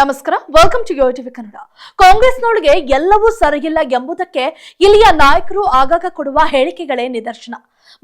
ನಮಸ್ಕಾರ. Welcome to TV Kannada ಕಾಂಗ್ರೆಸ್ನೊಳಗೆ ಎಲ್ಲವೂ ಸರಿಯಿಲ್ಲ ಎಂಬುದಕ್ಕೆ ಇಲ್ಲಿಯ ನಾಯಕರು ಆಗಾಗ ಕೊಡುವ ಹೇಳಿಕೆಗಳೇ ನಿದರ್ಶನ.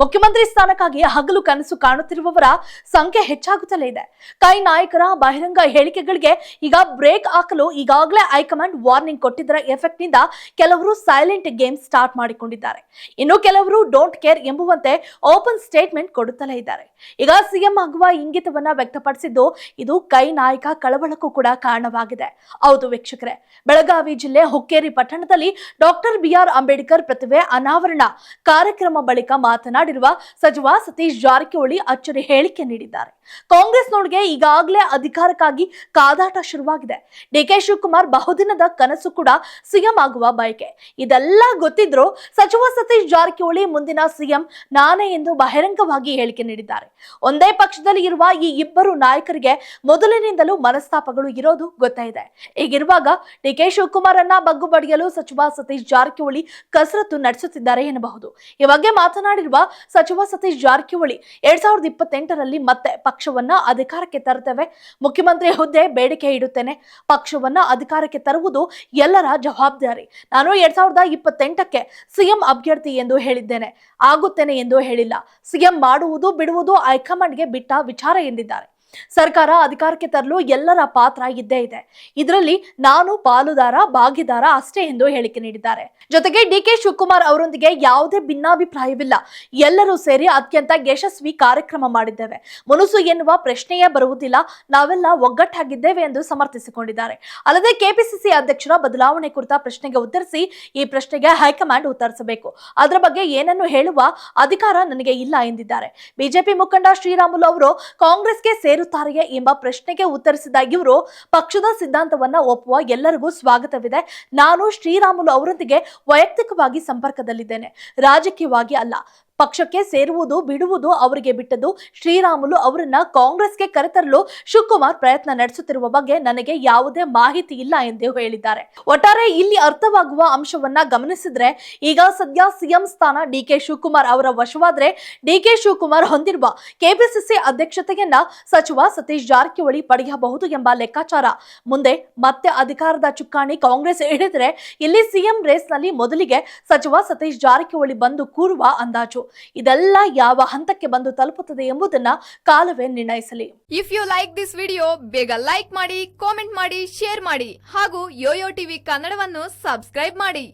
ಮುಖ್ಯಮಂತ್ರಿ ಸ್ಥಾನಕ್ಕಾಗಿ ಹಗಲು ಕನಸು ಕಾಣುತ್ತಿರುವವರ ಸಂಖ್ಯೆ ಹೆಚ್ಚಾಗುತ್ತಲೇ ಇದೆ. ಕೈ ನಾಯಕರ ಬಹಿರಂಗ ಹೇಳಿಕೆಗಳಿಗೆ ಈಗ ಬ್ರೇಕ್ ಹಾಕಲು ಈಗಾಗಲೇ ಹೈಕಮಾಂಡ್ ವಾರ್ನಿಂಗ್ ಕೊಟ್ಟಿದ್ದರ ಎಫೆಕ್ಟ್ನಿಂದ ಕೆಲವರು ಸೈಲೆಂಟ್ ಗೇಮ್ ಸ್ಟಾರ್ಟ್ ಮಾಡಿಕೊಂಡಿದ್ದಾರೆ. ಇನ್ನು ಕೆಲವರು ಡೋಂಟ್ ಕೇರ್ ಎಂಬುವಂತೆ ಓಪನ್ ಸ್ಟೇಟ್ಮೆಂಟ್ ಕೊಡುತ್ತಲೇ ಇದ್ದಾರೆ. ಈಗ ಸಿಎಂ ಆಗುವ ಇಂಗಿತವನ್ನ ವ್ಯಕ್ತಪಡಿಸಿದ್ದು ಇದು ಕೈ ನಾಯಕ ಕಳವಳಕ್ಕೂ ಕೂಡ ಕಾರಣವಾಗಿದೆ. ಹೌದು ವೀಕ್ಷಕರೇ, ಬೆಳಗಾವಿ ಜಿಲ್ಲೆ ಹುಕ್ಕೇರಿ ಪಟ್ಟಣದಲ್ಲಿ ಡಾಕ್ಟರ್ ಬಿಆರ್ ಅಂಬೇಡ್ಕರ್ ಪ್ರತಿಭೆ ಅನಾವರಣ ಕಾರ್ಯಕ್ರಮ ಬಳಿಕ ಮಾತನಾಡಿರುವ ಸಚಿವ ಸತೀಶ್ ಜಾರಕಿಹೊಳಿ ಅಚ್ಚರಿ ಹೇಳಿಕೆ ನೀಡಿದ್ದಾರೆ. ಕಾಂಗ್ರೆಸ್ ಕಾಂಗ್ರೆಸ್ನೊಳಗೆ ಈಗಾಗಲೇ ಅಧಿಕಾರಕ್ಕಾಗಿ ಕಾದಾಟ ಶುರುವಾಗಿದೆ. ಡಿಕೆ ಶಿವಕುಮಾರ್ ಬಹುದಿನದ ಕನಸು ಕೂಡ ಸಿಎಂ ಆಗುವ ಬಯಕೆ. ಇದೆಲ್ಲ ಗೊತ್ತಿದ್ರು ಸಚಿವ ಸತೀಶ್ ಜಾರಕಿಹೊಳಿ ಮುಂದಿನ ಸಿಎಂ ನಾನೇ ಎಂದು ಬಹಿರಂಗವಾಗಿ ಹೇಳಿಕೆ ನೀಡಿದ್ದಾರೆ. ಒಂದೇ ಪಕ್ಷದಲ್ಲಿ ಇರುವ ಈ ಇಬ್ಬರು ನಾಯಕರಿಗೆ ಮೊದಲಿನಿಂದಲೂ ಮನಸ್ತಾಪಗಳು ಇರೋದು ಗೊತ್ತಾಯಿದೆ ಹೀಗಿರುವಾಗ ಡಿಕೆ ಶಿವಕುಮಾರ್ ಅನ್ನ ಬಗ್ಗು ಬಡಿಯಲು ಸಚಿವ ಸತೀಶ್ ಜಾರಕಿಹೊಳಿ ಕಸರತ್ತು ನಡೆಸುತ್ತಿದ್ದಾರೆ ಎನ್ನಬಹುದು. ಈ ಬಗ್ಗೆ ಮಾತನಾಡಿರುವ ಸಚಿವ ಸತೀಶ್ ಜಾರಕಿಹೊಳಿ ಎರಡ್ ಸಾವಿರದ ಇಪ್ಪತ್ತೆಂಟರಲ್ಲಿ ಮತ್ತೆ ಪಕ್ಷವನ್ನ ಅಧಿಕಾರಕ್ಕೆ ತರುತ್ತೇವೆ. ಮುಖ್ಯಮಂತ್ರಿ ಹುದ್ದೆ ಬೇಡಿಕೆ ಇಡುತ್ತೇನೆ. ಪಕ್ಷವನ್ನ ಅಧಿಕಾರಕ್ಕೆ ತರುವುದು ಎಲ್ಲರ ಜವಾಬ್ದಾರಿ. ನಾನು ಎರಡ್ ಸಾವಿರದ ಇಪ್ಪತ್ತೆಂಟಕ್ಕೆ ಸಿಎಂ ಅಭ್ಯರ್ಥಿ ಎಂದು ಹೇಳಿದ್ದೇನೆ. ಆಗುತ್ತೇನೆ ಎಂದು ಹೇಳಿಲ್ಲ. ಸಿಎಂ ಮಾಡುವುದು, ಬಿಡುವುದು ಹೈಕಮಾಂಡ್ಗೆ ಬಿಟ್ಟ ವಿಚಾರ ಎಂದಿದ್ದಾರೆ. ಸರ್ಕಾರ ಅಧಿಕಾರಕ್ಕೆ ತರಲು ಎಲ್ಲರ ಪಾತ್ರ ಇದ್ದೇ ಇದೆ. ಇದರಲ್ಲಿ ನಾನು ಪಾಲುದಾರ, ಭಾಗಿದಾರ ಅಷ್ಟೇ ಎಂದು ಹೇಳಿಕೆ ನೀಡಿದ್ದಾರೆ. ಜೊತೆಗೆ ಡಿ ಕೆ ಶಿವಕುಮಾರ್ ಅವರೊಂದಿಗೆ ಯಾವುದೇ ಭಿನ್ನಾಭಿಪ್ರಾಯವಿಲ್ಲ. ಎಲ್ಲರೂ ಸೇರಿ ಅತ್ಯಂತ ಯಶಸ್ವಿ ಕಾರ್ಯಕ್ರಮ ಮಾಡಿದ್ದೇವೆ. ಮನಸ್ಸು ಎನ್ನುವ ಪ್ರಶ್ನೆಯೇ ಬರುವುದಿಲ್ಲ. ನಾವೆಲ್ಲ ಒಗ್ಗಟ್ಟಾಗಿದ್ದೇವೆ ಎಂದು ಸಮರ್ಥಿಸಿಕೊಂಡಿದ್ದಾರೆ. ಅಲ್ಲದೆ ಕೆಪಿಸಿಸಿ ಅಧ್ಯಕ್ಷರ ಬದಲಾವಣೆ ಕುರಿತ ಪ್ರಶ್ನೆಗೆ ಉತ್ತರಿಸಿ ಈ ಪ್ರಶ್ನೆಗೆ ಹೈಕಮಾಂಡ್ ಉತ್ತರಿಸಬೇಕು. ಅದರ ಬಗ್ಗೆ ಏನನ್ನು ಹೇಳುವ ಅಧಿಕಾರ ನನಗೆ ಇಲ್ಲ ಎಂದಿದ್ದಾರೆ. ಬಿಜೆಪಿ ಮುಖಂಡ ಶ್ರೀರಾಮುಲು ಅವರು ಕಾಂಗ್ರೆಸ್ಗೆ ಸೇರುತ್ತಾರೆಯೇ ಎಂಬ ಪ್ರಶ್ನೆಗೆ ಉತ್ತರಿಸಿದ ಇವರು ಪಕ್ಷದ ಸಿದ್ಧಾಂತವನ್ನ ಒಪ್ಪುವ ಎಲ್ಲರಿಗೂ ಸ್ವಾಗತವಿದೆ. ನಾನು ಶ್ರೀರಾಮುಲು ಅವರೊಂದಿಗೆ ವೈಯಕ್ತಿಕವಾಗಿ ಸಂಪರ್ಕದಲ್ಲಿದ್ದೇನೆ. ರಾಜಕೀಯವಾಗಿ ಅಲ್ಲ. ಪಕ್ಷಕ್ಕೆ ಸೇರುವುದು, ಬಿಡುವುದು ಅವರಿಗೆ ಬಿಟ್ಟದ್ದು. ಶ್ರೀರಾಮುಲು ಅವರನ್ನ ಕಾಂಗ್ರೆಸ್ಗೆ ಕರೆತರಲು ಶಿವಕುಮಾರ್ ಪ್ರಯತ್ನ ನಡೆಸುತ್ತಿರುವ ಬಗ್ಗೆ ನನಗೆ ಯಾವುದೇ ಮಾಹಿತಿ ಇಲ್ಲ ಎಂದು ಹೇಳಿದ್ದಾರೆ. ಒಟ್ಟಾರೆ ಇಲ್ಲಿ ಅರ್ಥವಾಗುವ ಅಂಶವನ್ನ ಗಮನಿಸಿದ್ರೆ, ಈಗ ಸದ್ಯ ಸಿಎಂ ಸ್ಥಾನ ಡಿಕೆ ಶಿವಕುಮಾರ್ ಅವರ ವಶವಾದ್ರೆ ಡಿಕೆ ಶಿವಕುಮಾರ್ ಹೊಂದಿರುವ ಕೆಪಿಸಿಸಿ ಅಧ್ಯಕ್ಷತೆಯನ್ನ ಸಚಿವ ಸತೀಶ್ ಜಾರಕಿಹೊಳಿ ಪಡೆಯಬಹುದು ಎಂಬ ಲೆಕ್ಕಾಚಾರ. ಮುಂದೆ ಮತ್ತೆ ಅಧಿಕಾರದ ಚುಕ್ಕಾಣಿ ಕಾಂಗ್ರೆಸ್ ಹಿಡಿದ್ರೆ ಇಲ್ಲಿ ಸಿಎಂ ರೇಸ್ನಲ್ಲಿ ಮೊದಲಿಗೆ ಸಚಿವ ಸತೀಶ್ ಜಾರಕಿಹೊಳಿ ಬಂದು ಕೂರುವ ಅಂದಾಜು. ಇದೆಲ್ಲ ಯಾವ ಹಂತಕ್ಕೆ ಬಂದು ತಲುಪುತ್ತದೆ ಎಂಬುದನ್ನ ಕಾಲವೇ ನಿರ್ಣಯಿಸಲಿ. If you like this video ಬೇಗ ಲೈಕ್ ಮಾಡಿ ಕಾಮೆಂಟ್ ಮಾಡಿ ಶೇರ್ ಮಾಡಿ ಹಾಗೂ ಯೋಯೋ ಟಿವಿ ಕನ್ನಡವನ್ನು ಸಬ್ಸ್ಕ್ರೈಬ್ ಮಾಡಿ.